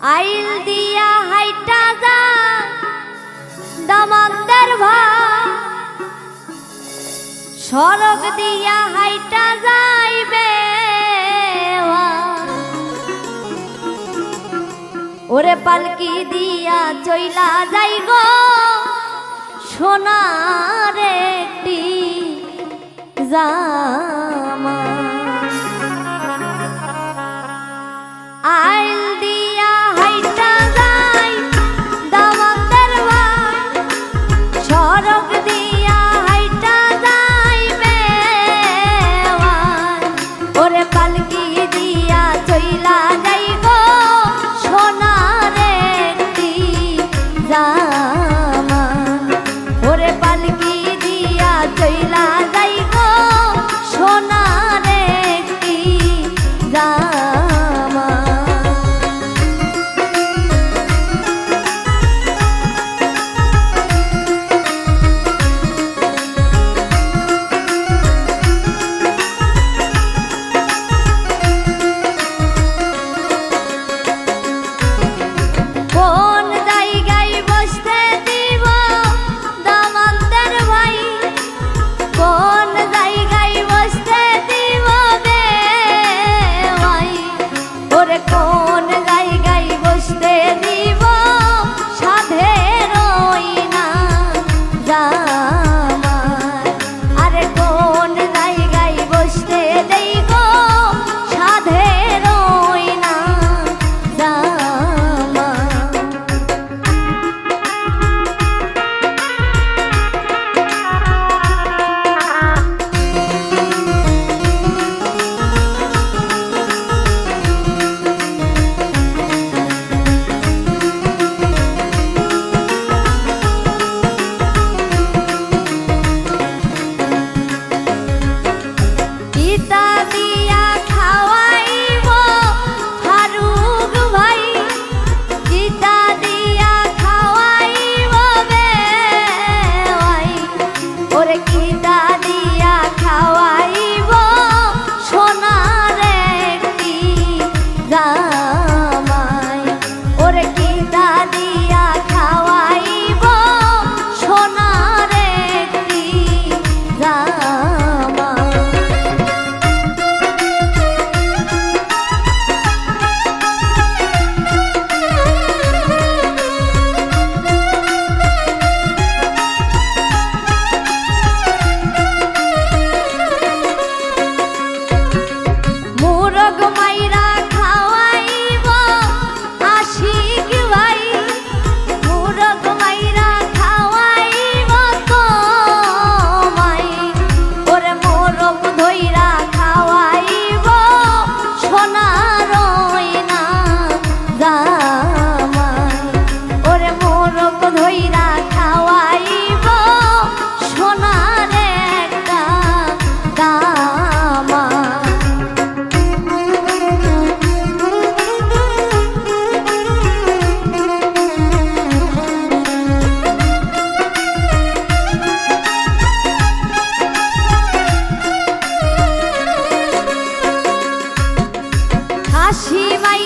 আইল দিয়া হাইটা যা দামান্দার ভা। সড়ক দিয়া হাইটা যাইবে ওরে পালকি দিয়া চইলা যাই গো, সোনার একটি জামা দাদি হাসি মাই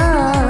아.